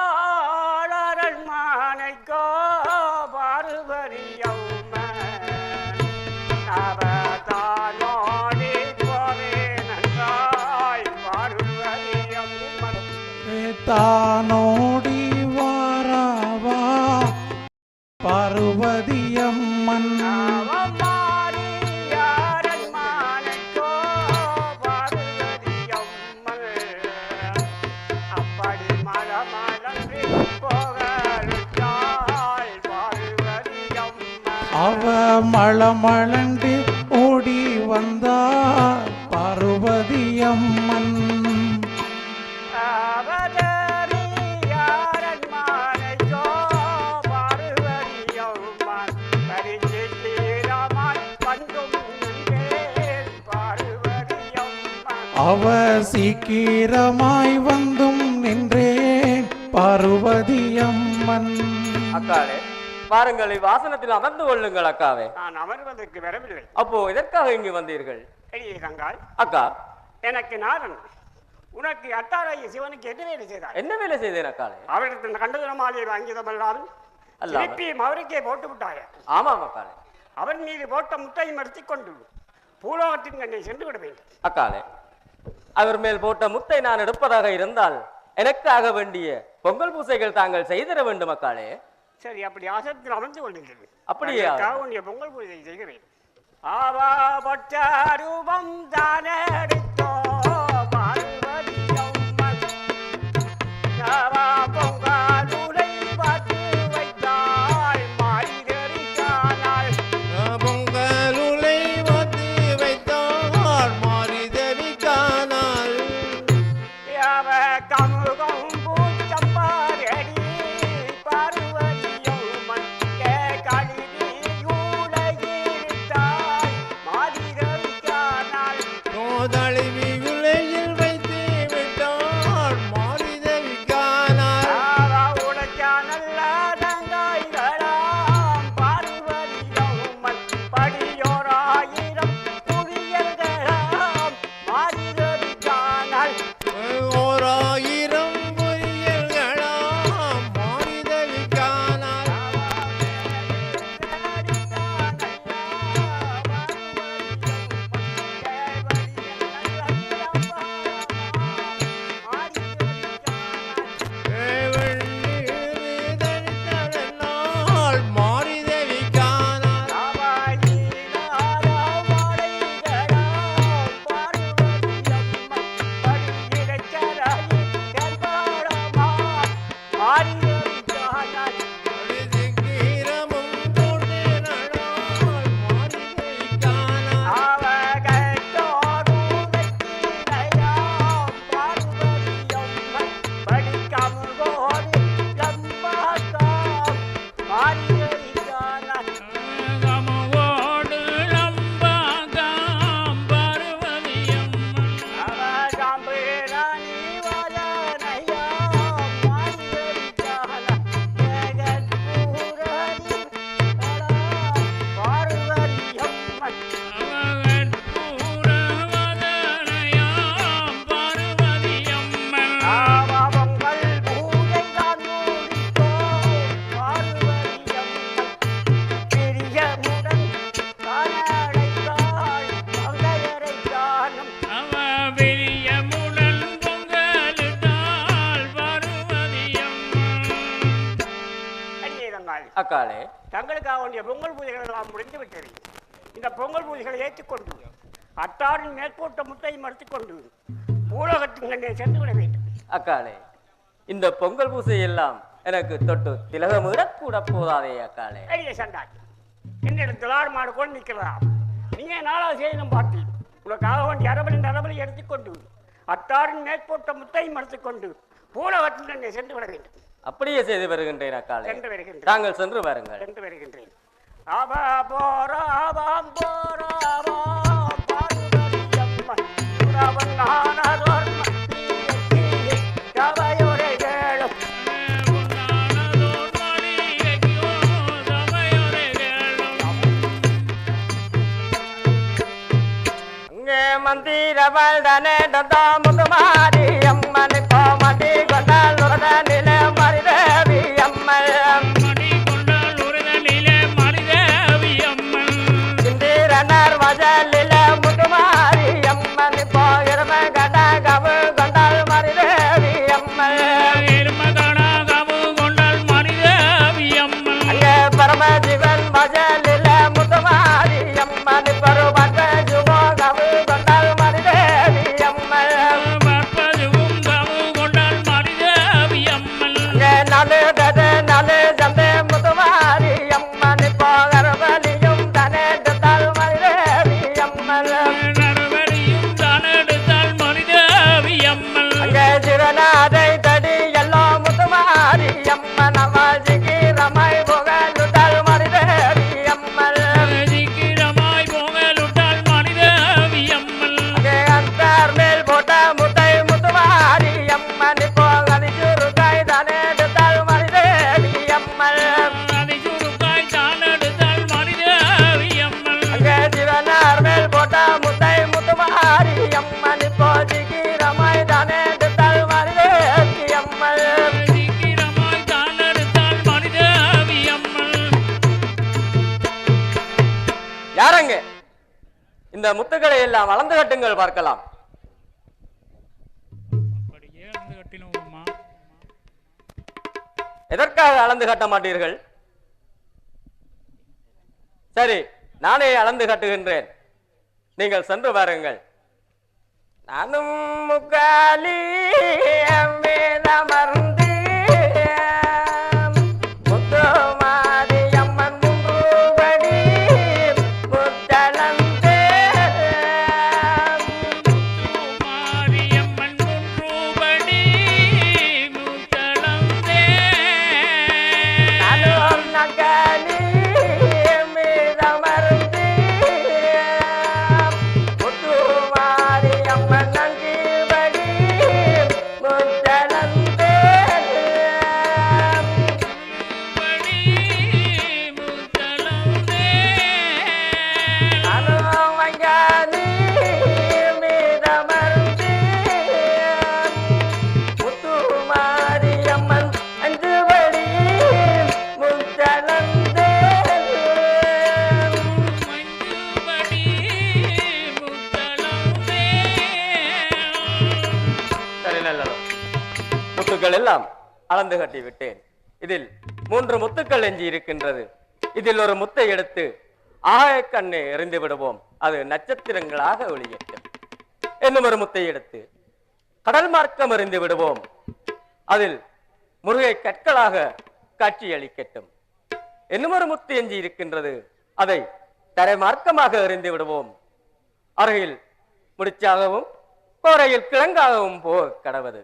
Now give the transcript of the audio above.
அவதங்காளரன் மானைக்கோ பார்வதியம்மன் அவதானோடி அவ மளமளண்டு ஓடி வந்தார் பார்வதியம்மன். அவ சீக்கிரமாய் வந்தும் நின்றேன் பார்வதியம்மன். அக்காளே வாருங்கள் வாசனத்தில் அமர்ந்து கொள்ளுங்கள் அக்காவே. நான் அமர்வதற்கு வரவில்லை. அப்போ எதற்காக இங்கு வந்தீர்கள்? கங்காள் அக்கா. எனக்கு நாதன். உனக்கு அட்டாராய சிவனுக்கு என்ன வேலை செய்தார் என்ன வேலை செய்தேன் அக்காளே அவரிடத்தில் வாங்கியதமல்லாமல் அல்லாமல். திருப்பியும் அவருக்கே போட்டு விட்டாய? ஆமாம் அக்காளே அவன் மீது போட்ட முட்டையை மறுத்திக் கொண்டு பூலோகத்தின் கண்ணை சென்று விட வேண்டும். அக்காளே அவர் மேல் போட்ட முத்தை நான் எடுப்பதாக இருந்தால் எனக்காக வேண்டிய பொங்கல் பூசைகள் தாங்கள் செய்திட வேண்டும் அக்காளே சரி அப்படி ஆசத்தில் அமர்ந்து கொள்ளுங்கள் அப்படியே? உன்னுடைய பொங்கல் பூஜை செய்கிறேன். ஆவா பட்ட ரூபம் தானடித்தோ பொங்கல் பூஜைகள் எல்லாம் முடிந்து விட்டது. இந்த பொங்கல் பூஜைகளை ஏற்றுக்கொண்டு அத்தாரின் மேற்கோட்ட முத்தை மறுத்துக்கொண்டு பூலகத்தின் சென்று விட வேண்டும். அக்காளே இந்த பொங்கல் பூசை எல்லாம் எனக்கு தொட்டு திலகமிடக் கூட போதாதே அக்காளே. பெரிய சண்டாய் என்னிடத்தில் ஆடு மாடு கொண்டு நிற்கிறதாம் நீங்க நாளாக செய்யணும் பார்த்து உனக்காக வேண்டிய அரபலின் அரபலை எடுத்துக்கொண்டு அத்தாரின் மேற்கோட்ட முத்தை மறுத்துக்கொண்டு பூலகத்தின் சென்று விட வேண்டும். அப்படியே செய்து வருகின்றேன் வருகின்றேன். தாங்கள் சென்று வாருங்கள். சென்று வருகின்றேன். ஆபா போராபாம் போராபாம் பார்வதியம்மன் நானதோர் கவையுரை கேளும் அங்கே தந்தா முதுமாரி அம்மனுக்கு. up. முத்துக்களை எல்லாம் அளந்து கட்டுங்கள் பார்க்கலாம். எதற்காக அளந்து கட்ட மாட்டீர்கள்? சரி நானே அளந்து கட்டுகின்றேன். நீங்கள் சென்று வாருங்கள் நானும் முக்காலி அமர்ந்து முத்துமாரியம்மன் முத்துக்கள் எல்லாம் அளந்து கட்டி விட்டேன். இதில் மூன்று முத்துக்கள் எஞ்சி இருக்கின்றது. இதில் ஒரு முத்தை எடுத்து ஆகாய கண்ணை எறிந்து விடுவோம். அது நட்சத்திரங்களாக ஒளியட்டும் இன்னும் ஒரு முத்தை எடுத்து கடல் மார்க்கம் எறிந்து விடுவோம். அதில் முருகை கற்களாக காட்சியளிக்கட்டும். இன்னும் ஒரு முத்து எஞ்சி இருக்கின்றது. அதை தரை மார்க்கமாக எறிந்து விடுவோம். அருகில் முடிச்சாகவும் கோரையில் கிழங்காகவும் போக கடவது.